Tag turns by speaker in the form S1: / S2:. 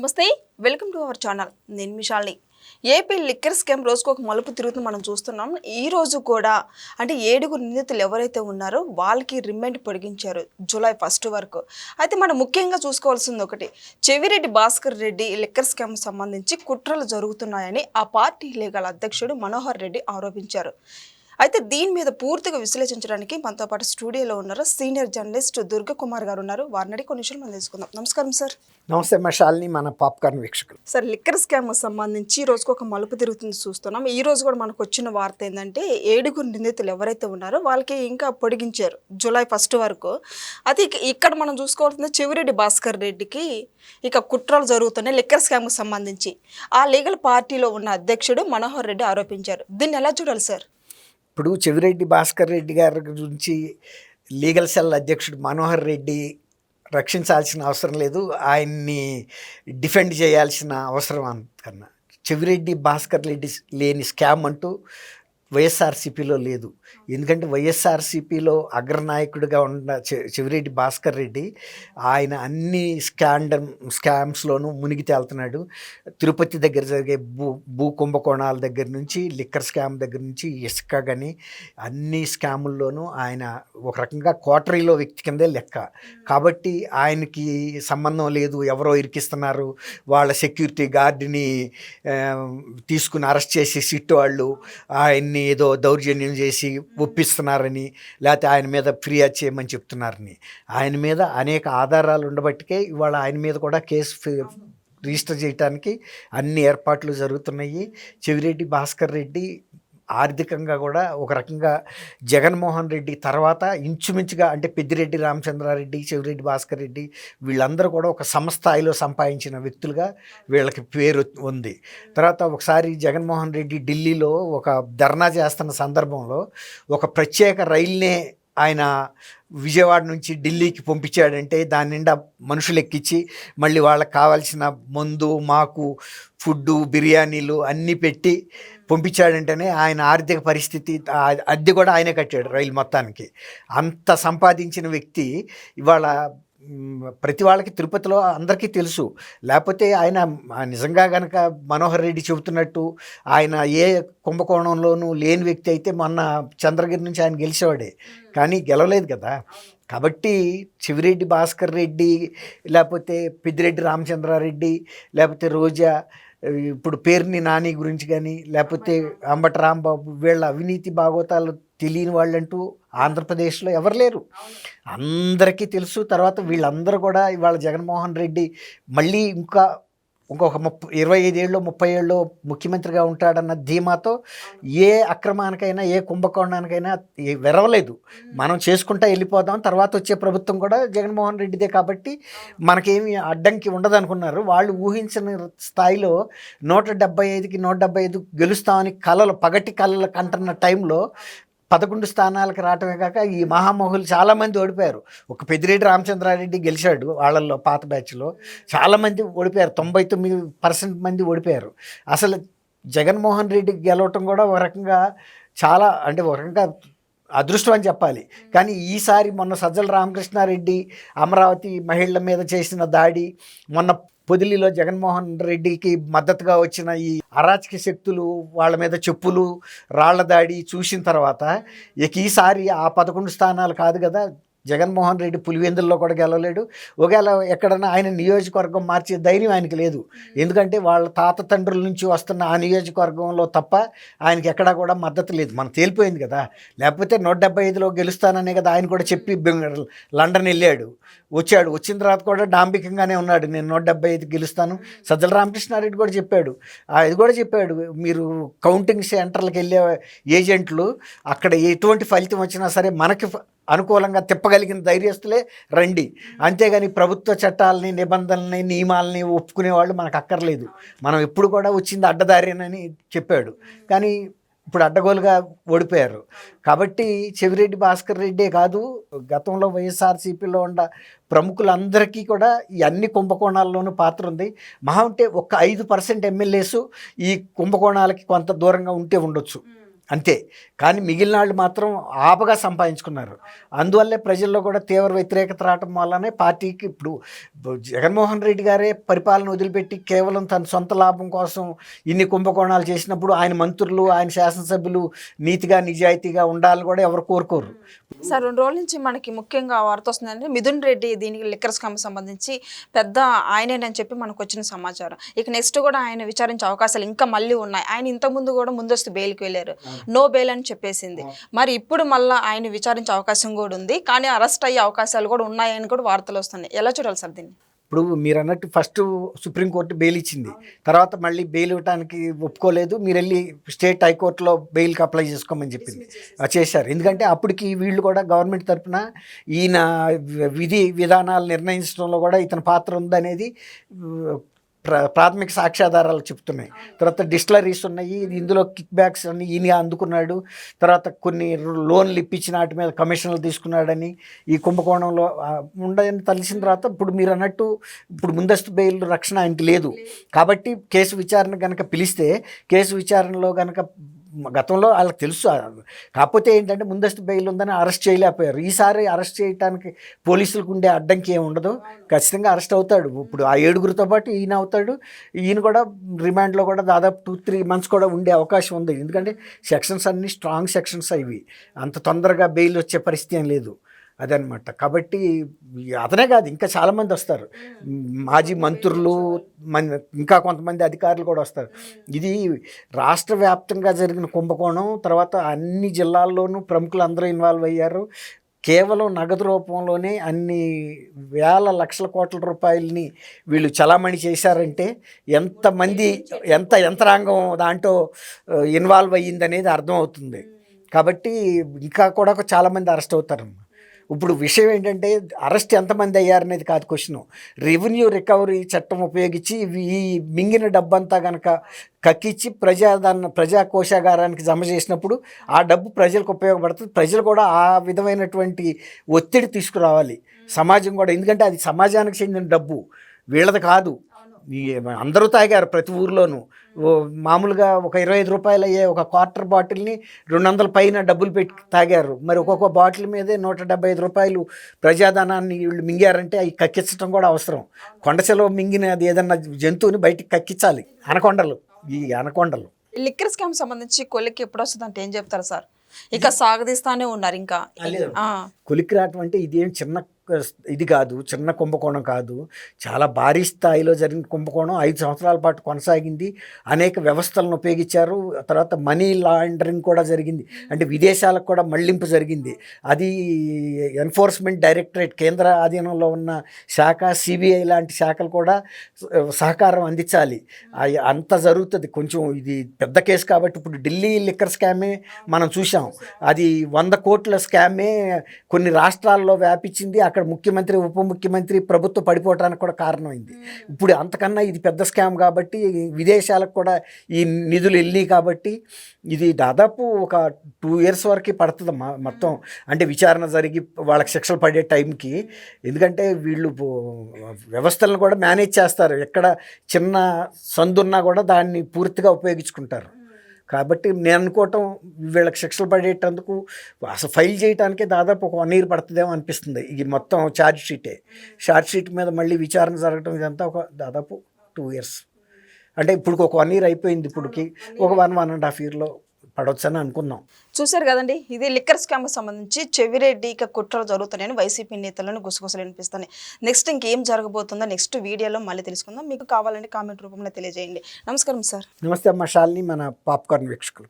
S1: నమస్తే welcome to our channel. నేను మిషాల్ని AP liquor scam రోజుకు ఒక మలుపు తిరుగుతూ మనం చూస్తున్నాం. ఈ రోజు కూడా అంటే ఏడుగురు నిందితులు ఎవరైతే ఉన్నారో వాళ్ళకి రిమాండ్ పొడిగించారు జూలై ఫస్ట్ వరకు. అయితే మనం ముఖ్యంగా చూసుకోవాల్సింది ఒకటి. చెవిరెడ్డి భాస్కర్ రెడ్డి లిక్కర్ స్కామ్ సంబంధించి కుట్రలు జరుగుతున్నాయని ఆ పార్టీ లీగల్ అధ్యక్షుడు మనోహర్ రెడ్డి ఆరోపించారు. అయితే దీని మీద పూర్తిగా విశ్లేషించడానికి మనతో పాటు స్టూడియోలో ఉన్నారు సీనియర్ జర్నలిస్ట్ దుర్గ కుమార్ గారు ఉన్నారు. వారిని అడిగి కొన్ని విషయాలు మనం తెలుసుకుందాం. నమస్కారం సార్.
S2: నమస్తే మషాల్ని మన పాప్కార్న్ వీక్షకులు.
S1: సార్ లిక్కర్ స్కామ్ సంబంధింంచి ఈ రోజుకు ఒక మలుపు తిరుగుతుంది చూస్తున్నాం. ఈ రోజు కూడా మనకు వచ్చిన వార్త ఏంటంటే ఏడుగురు నిందితులు ఎవరైతే ఉన్నారో వాళ్ళకి ఇంకా పొడిగించారు జూలై ఫస్ట్ వరకు. అది ఇక- ఇక్కడ మనం చూసుకోవాల్సింది చెవిరెడ్డి భాస్కర్ రెడ్డికి ఇక కుట్రలు జరుగుతున్నాయి లిక్కర్ స్కామ్కి సంబంధించి. ఆ లీగల్ పార్టీలో ఉన్న అధ్యక్షుడు మనోహర్ రెడ్డి ఆరోపించారు. దీన్ని ఎలా చూడాలి సార్?
S2: ఇప్పుడు చెవిరెడ్డి భాస్కర్ రెడ్డి గారి గురించి లీగల్ సెల్ అధ్యక్షుడు మనోహర్ రెడ్డి రక్షించాల్సిన అవసరం లేదు. ఆయన్ని డిఫెండ్ చేయాల్సిన అవసరం అంతకన్నా. చెవిరెడ్డి భాస్కర్ రెడ్డి లేని స్కామ్ అంటూ వైఎస్ఆర్సీపీలో లేదు. ఎందుకంటే వైఎస్ఆర్సీపీలో అగ్రనాయకుడిగా ఉన్న చెవిరెడ్డి భాస్కర్ రెడ్డి ఆయన అన్ని స్కాండమ్ స్కామ్స్లోనూ మునిగి తేలుతున్నాడు తిరుపతి దగ్గర జరిగే భూ భూ కుంభకోణాల దగ్గర నుంచి లిక్కర్ స్కామ్ దగ్గర నుంచి ఇసుక కానీ అన్ని స్కాముల్లోనూ ఆయన ఒక రకంగా కోటరీలో వ్యక్తి కిందే లెక్క. కాబట్టి ఆయనకి సంబంధం లేదు ఎవరో ఇరికిస్తున్నారు. వాళ్ళ సెక్యూరిటీ గార్డ్ని తీసుకుని అరెస్ట్ చేసి సిట్ వాళ్ళు ఆయన్ని ఏదో దౌర్జన్యం చేసి ఒప్పిస్తున్నారని లేకపోతే ఆయన మీద ఫిర్యాదు చేయమని చెప్తున్నారని. ఆయన మీద అనేక ఆధారాలు ఉండబట్టికే ఇవాళ ఆయన మీద కూడా కేసు రిజిస్టర్ చేయడానికి అన్ని ఏర్పాట్లు జరుగుతున్నాయి. చెవిరెడ్డి భాస్కర్ రెడ్డి ఆర్థికంగా కూడా ఒక రకంగా జగన్మోహన్ రెడ్డి తర్వాత ఇంచుమించుగా అంటే పెద్దిరెడ్డి రామచంద్రారెడ్డి చెవిరెడ్డి భాస్కర్ రెడ్డి వీళ్ళందరూ కూడా ఒక సమస్థాయిలో సంపాదించిన వ్యక్తులుగా వీళ్ళకి పేరు ఉంది. తర్వాత ఒకసారి జగన్మోహన్ రెడ్డి ఢిల్లీలో ఒక ధర్నా చేస్తున్న సందర్భంలో ఒక ప్రత్యేక రైల్నే ఆయన విజయవాడ నుంచి ఢిల్లీకి పంపించాడంటే దాని నిండా మనుషులు ఎక్కించి మళ్ళీ వాళ్ళకి కావాల్సిన మందు మాకు ఫుడ్డు బిర్యానీలు అన్నీ పెట్టి పంపించాడంటేనే ఆయన ఆర్థిక పరిస్థితి అద్దె కూడా ఆయనే కట్టాడు రైలు మొత్తానికి. అంత సంపాదించిన వ్యక్తి ఇవాళ ప్రతి వాళ్ళకి తిరుపతిలో అందరికీ తెలుసు. లేకపోతే ఆయన నిజంగా గనక మనోహర్ రెడ్డి చెబుతున్నట్టు ఆయన ఏ కుంభకోణంలోనూ లేని వ్యక్తి అయితే మొన్న చంద్రగిరి నుంచి ఆయన గెలిచేవాడే. కానీ గెలవలేదు కదా. కాబట్టి చెవిరెడ్డి భాస్కర్ రెడ్డి లేకపోతే పెద్దిరెడ్డి రామచంద్రారెడ్డి లేకపోతే రోజా ఇప్పుడు పేరుని నాని గురించి కానీ లేకపోతే అంబట రాంబాబు వీళ్ళ అవినీతి భాగోతాలు తెలియని వాళ్ళంటూ ఆంధ్రప్రదేశ్లో ఎవరు లేరు. అందరికీ తెలుసు. తర్వాత వీళ్ళందరూ కూడా ఇవాళ జగన్మోహన్ రెడ్డి మళ్ళీ ఇంకా ఇంకొక ముప్పై ఇరవై ఐదేళ్ళు ముప్పై ఏళ్ళు ముఖ్యమంత్రిగా ఉంటాడన్న ధీమాతో ఏ అక్రమానికైనా ఏ కుంభకోణానికైనా వెరవలేదు. మనం చేసుకుంటా వెళ్ళిపోదాం. తర్వాత వచ్చే ప్రభుత్వం కూడా జగన్మోహన్ రెడ్డిదే కాబట్టి మనకేమి అడ్డంకి ఉండదు అనుకున్నారు వాళ్ళు ఊహించిన స్థాయిలో నూట డెబ్బై ఐదుకి నూట డెబ్బై ఐదు గెలుస్తామని కలలు పగటి కలలు కంటున్న టైంలో పదకొండు స్థానాలకు రావటమే కాక ఈ మహామోహులు చాలామంది ఓడిపోయారు. ఒక పెద్దిరెడ్డి రామచంద్రారెడ్డి గెలిచాడు వాళ్ళల్లో పాత బ్యాచ్లో. చాలామంది ఓడిపోయారు. తొంభై తొమ్మిది పర్సెంట్ మంది ఓడిపోయారు. అసలు జగన్మోహన్ రెడ్డి గెలవటం కూడా ఒక రకంగా చాలా అంటే ఒక రకంగా అదృష్టం అని చెప్పాలి. కానీ ఈసారి మొన్న సజ్జల రామకృష్ణారెడ్డి అమరావతి మహిళల మీద చేసిన దాడి మొన్న పొదిలిలో జగన్మోహన్ రెడ్డికి మద్దతుగా వచ్చిన ఈ అరాచక శక్తులు వాళ్ళ మీద చెప్పులు రాళ్ళ దాడి చూసిన తర్వాత ఇక ఈసారి ఆ పదకొండు స్థానాలు కాదు కదా జగన్మోహన్ రెడ్డి పులివెందుల్లో కూడా గెలవలేడు. ఒకవేళ ఎక్కడన్నా ఆయన నియోజకవర్గం మార్చే ధైర్యం ఆయనకి లేదు. ఎందుకంటే వాళ్ళ తాత తండ్రుల నుంచి వస్తున్న ఆ నియోజకవర్గంలో తప్ప ఆయనకి ఎక్కడా కూడా మద్దతు లేదు. మనకు తేలిపోయింది కదా. లేకపోతే నూట డెబ్బై ఐదులో గెలుస్తాననే కదా ఆయన కూడా చెప్పి లండన్ వెళ్ళాడు. వచ్చాడు. వచ్చిన తర్వాత కూడా డాంబికంగానే ఉన్నాడు. నేను నూట డెబ్బై ఐదు గెలుస్తాను. సజ్జల రామకృష్ణారెడ్డి కూడా చెప్పాడు. ఇది కూడా చెప్పాడు. మీరు కౌంటింగ్ సెంటర్లకు వెళ్ళే ఏజెంట్లు అక్కడ ఎటువంటి ఫలితం వచ్చినా సరే మనకి అనుకూలంగా తిప్పగలిగిన ధైర్యస్తులే రండి. అంతేగాని ప్రభుత్వ చట్టాలని నిబంధనల్ని నియమాలని ఒప్పుకునే వాళ్ళు మనకు అక్కర్లేదు. మనం ఎప్పుడు కూడా వచ్చింది అడ్డదారేనని చెప్పాడు. కానీ ఇప్పుడు అడ్డగోలుగా ఓడిపోయారు. కాబట్టి చెవిరెడ్డి భాస్కర్ రెడ్డే కాదు గతంలో వైఎస్ఆర్సీపీలో ఉన్న ప్రముఖులందరికీ కూడా ఈ అన్ని కుంభకోణాల్లోనూ పాత్ర ఉంది. మహా ఉంటే ఒక ఐదు పర్సెంట్ ఎమ్మెల్యేసు ఈ కుంభకోణాలకి కొంత దూరంగా ఉంటే ఉండొచ్చు. అంతే. కానీ మిగిలిన వాళ్ళు మాత్రం ఆపగా సంపాదించుకున్నారు. అందువల్లే ప్రజల్లో కూడా తీవ్ర వ్యతిరేకత రావటం వల్లనే పార్టీకి ఇప్పుడు జగన్మోహన్ రెడ్డి గారే పరిపాలన వదిలిపెట్టి కేవలం తన సొంత లాభం కోసం ఇన్ని కుంభకోణాలు చేసినప్పుడు ఆయన మంత్రులు ఆయన శాసనసభ్యులు నీతిగా నిజాయితీగా ఉండాలని కూడా ఎవరు కోరుకోరు.
S1: సార్ రెండు రోజుల నుంచి మనకి ముఖ్యంగా వార్త వస్తుందంటే మిథున్ రెడ్డి దీనికి లిక్కర్ స్కామ్ సంబంధించి పెద్ద ఆయనేనని చెప్పి మనకు వచ్చిన సమాచారం. ఇక నెక్స్ట్ కూడా ఆయన విచారించే అవకాశాలు ఇంకా మళ్ళీ ఉన్నాయి. ఆయన ఇంతకుముందు కూడా ముందస్తు బెయిల్కి వెళ్ళారు. నో బెయిల్ అని చెప్పేసింది. మరి ఇప్పుడు మళ్ళీ ఆయన విచారించే అవకాశం కూడా ఉంది. కానీ అరెస్ట్ అయ్యే అవకాశాలు కూడా ఉన్నాయని కూడా వార్తలు వస్తున్నాయి. ఎలా చూడాలి సార్ దీన్ని?
S2: ఇప్పుడు మీరు అన్నట్టు ఫస్ట్ సుప్రీంకోర్టు బెయిల్ ఇచ్చింది. తర్వాత మళ్ళీ బెయిల్ ఇవ్వడానికి ఒప్పుకోలేదు. మీరు వెళ్ళి స్టేట్ హైకోర్టులో బెయిల్కి అప్లై చేసుకోమని చెప్పింది. చేశారు. ఎందుకంటే అప్పటికి వీళ్ళు కూడా గవర్నమెంట్ తరపున ఈయన విధి విధానాలు నిర్ణయించడంలో కూడా ఇతని పాత్ర ఉందనేది ప్రాథమిక సాక్ష్యాధారాలు చెప్తున్నాయి. తర్వాత డిస్టిలరీస్ ఉన్నాయి ఇందులో కిక్ బ్యాక్స్ అన్ని ఈయన అందుకున్నాడు. తర్వాత కొన్ని లోన్లు ఇప్పించిన వాటి మీద కమిషన్లు తీసుకున్నాడని ఈ కుంభకోణంలో ఆ, ఉండని తెలిసిన తర్వాత ఇప్పుడు మీరు అన్నట్టు ఇప్పుడు ముందస్తు బెయిల్ రక్షణ ఆయనకి లేదు. కాబట్టి కేసు విచారణ కనుక పిలిస్తే కేసు విచారణలో కనుక గతంలో వాళ్ళకి తెలుసు. కాకపోతే ఏంటంటే ముందస్తు బెయిల్ ఉందని అరెస్ట్ చేయలేకపోయారు. ఈసారి అరెస్ట్ చేయడానికి పోలీసులకు ఉండే అడ్డంకి ఏమి ఉండదు. ఖచ్చితంగా అరెస్ట్ అవుతాడు. ఇప్పుడు ఆ ఏడుగురితో పాటు ఈయన అవుతాడు. ఈయన కూడా రిమాండ్లో కూడా దాదాపు టూ త్రీ మంత్స్ కూడా ఉండే అవకాశం ఉంది. ఎందుకంటే సెక్షన్స్ అన్నీ స్ట్రాంగ్ సెక్షన్స్ అవి. అంత తొందరగా బెయిల్ వచ్చే పరిస్థితి ఏం లేదు. అదనమాట కాబట్టి అతనే కాదు ఇంకా చాలామంది వస్తారు. మాజీ మంత్రులు మన ఇంకా కొంతమంది అధికారులు కూడా వస్తారు. ఇది రాష్ట్ర వ్యాప్తంగా జరిగిన కుంభకోణం తర్వాత అన్ని జిల్లాల్లోనూ ప్రముఖులు అందరూ ఇన్వాల్వ్ అయ్యారు. కేవలం నగదు రూపంలోనే అన్ని వేల లక్షల కోట్ల రూపాయలని వీళ్ళు చలామణి చేశారంటే ఎంతమంది ఎంత యంత్రాంగం దాంట్లో ఇన్వాల్వ్ అయ్యిందనేది అర్థమవుతుంది. కాబట్టి ఇంకా కూడా చాలామంది అరెస్ట్ అవుతారమ్మా ఇప్పుడు విషయం ఏంటంటే అరెస్ట్ ఎంతమంది అయ్యారనేది కాదు క్వశ్చన్. రెవెన్యూ రికవరీ చట్టం ఉపయోగించి ఈ మింగిన డబ్బంతా కనుక కక్కిచ్చి ప్రజాదాన్న ప్రజా కోశాగారానికి జమ చేసినప్పుడు ఆ డబ్బు ప్రజలకు ఉపయోగపడుతుంది. ప్రజలు కూడా ఆ విధమైనటువంటి ఒత్తిడి తీసుకురావాలి. సమాజం కూడా ఎందుకంటే అది సమాజానికి చెందిన డబ్బు. వీళ్ళది కాదు. అందరూ తాగారు ప్రతి ఊర్లోనూ. మామూలుగా ఒక ఇరవై ఐదు రూపాయలు అయ్యే ఒక క్వార్టర్ బాటిల్ని రెండు వందల పైన డబ్బులు పెట్టి తాగారు. మరి ఒక్కొక్క బాటిల్ మీదే నూట డెబ్బై ఐదు రూపాయలు ప్రజాధనాన్ని వీళ్ళు మింగారంటే అవి కక్కించడం కూడా అవసరం. కొండచెలో మింగిన అది ఏదన్నా జంతువుని బయటికి కక్కించాలి. అనకొండలు. ఈ అనకొండలు.
S1: లిక్కర్ స్కామ్ సంబంధించి కొలిక్కి ఎప్పుడు వస్తుంది అంటే ఏం చెప్తారు సార్? ఇక సాగదీస్తానే ఉన్నారు ఇంకా.
S2: కొలిక్కి రావటం అంటే ఇదేం చిన్న ఇది కాదు చిన్న కుంభకోణం కాదు. చాలా భారీ స్థాయిలో జరిగిన కుంభకోణం ఐదు సంవత్సరాల పాటు కొనసాగింది. అనేక వ్యవస్థలను ఉపయోగించారు. తర్వాత మనీ లాండరింగ్ కూడా జరిగింది. అంటే విదేశాలకు కూడా మళ్ళింపు జరిగింది. అది ఎన్ఫోర్స్మెంట్ డైరెక్టరేట్ కేంద్ర ఆధీనంలో ఉన్న శాఖ సిబిఐ లాంటి శాఖలు కూడా సహకారం అందించాలి. అంత జరుగుతుంది. కొంచెం ఇది పెద్ద కేసు కాబట్టి ఇప్పుడు ఢిల్లీ లిక్కర్ స్కామే మనం చూసాం అది వంద కోట్ల స్కామే కొన్ని రాష్ట్రాల్లో వ్యాపించింది. అక్కడ ముఖ్యమంత్రి ఉప ముఖ్యమంత్రి ప్రభుత్వం పడిపోవడానికి కూడా కారణమైంది. ఇప్పుడు అంతకన్నా ఇది పెద్ద స్కామ్ కాబట్టి విదేశాలకు కూడా ఈ నిధులు వెళ్ళి కాబట్టి ఇది దాదాపు ఒక టూ ఇయర్స్ వరకు పడుతుంది మొత్తం. అంటే విచారణ జరిగి వాళ్ళకి శిక్షలు పడే టైంకి. ఎందుకంటే వీళ్ళు వ్యవస్థలను కూడా మేనేజ్ చేస్తారు. ఎక్కడ చిన్న సందున్నా కూడా దాన్ని పూర్తిగా ఉపయోగించుకుంటారు. కాబట్టి నేను అనుకోవటం వీళ్ళకి శిక్షలు పడేటందుకు అసలు ఫైల్ చేయడానికే దాదాపు ఒక వన్ ఇయర్ పడుతుందేమో అనిపిస్తుంది. ఇది మొత్తం ఛార్జ్ షీటే ఛార్జ్ షీట్ మీద మళ్ళీ విచారణ జరగడం ఇదంతా ఒక దాదాపు టూ ఇయర్స్ అంటే ఇప్పుడు ఒక వన్ ఇయర్ అయిపోయింది ఇప్పటికి. ఒక వన్ వన్ అండ్ హాఫ్ ఇయర్లో పడవచ్చని అనుకున్నాం
S1: చూశారు కదండి ఇది లిక్కర్ స్కామ్ సంబంధించి చెవిరెడ్డి ఇక కుట్రలు జరుగుతున్నాయని వైసీపీ నేతలను గుసగుసలు వినిపిస్తున్నాయి. నెక్స్ట్ ఇంకేం జరగబోతుందో నెక్స్ట్ వీడియోలో మళ్ళీ తెలుసుకుందాం. మీకు కావాలంటే కామెంట్ రూపంలో తెలియజేయండి. నమస్కారం సార్.
S2: నమస్తే అమ్మ షాలిని మన పాప్కార్న్ వీక్షకులు.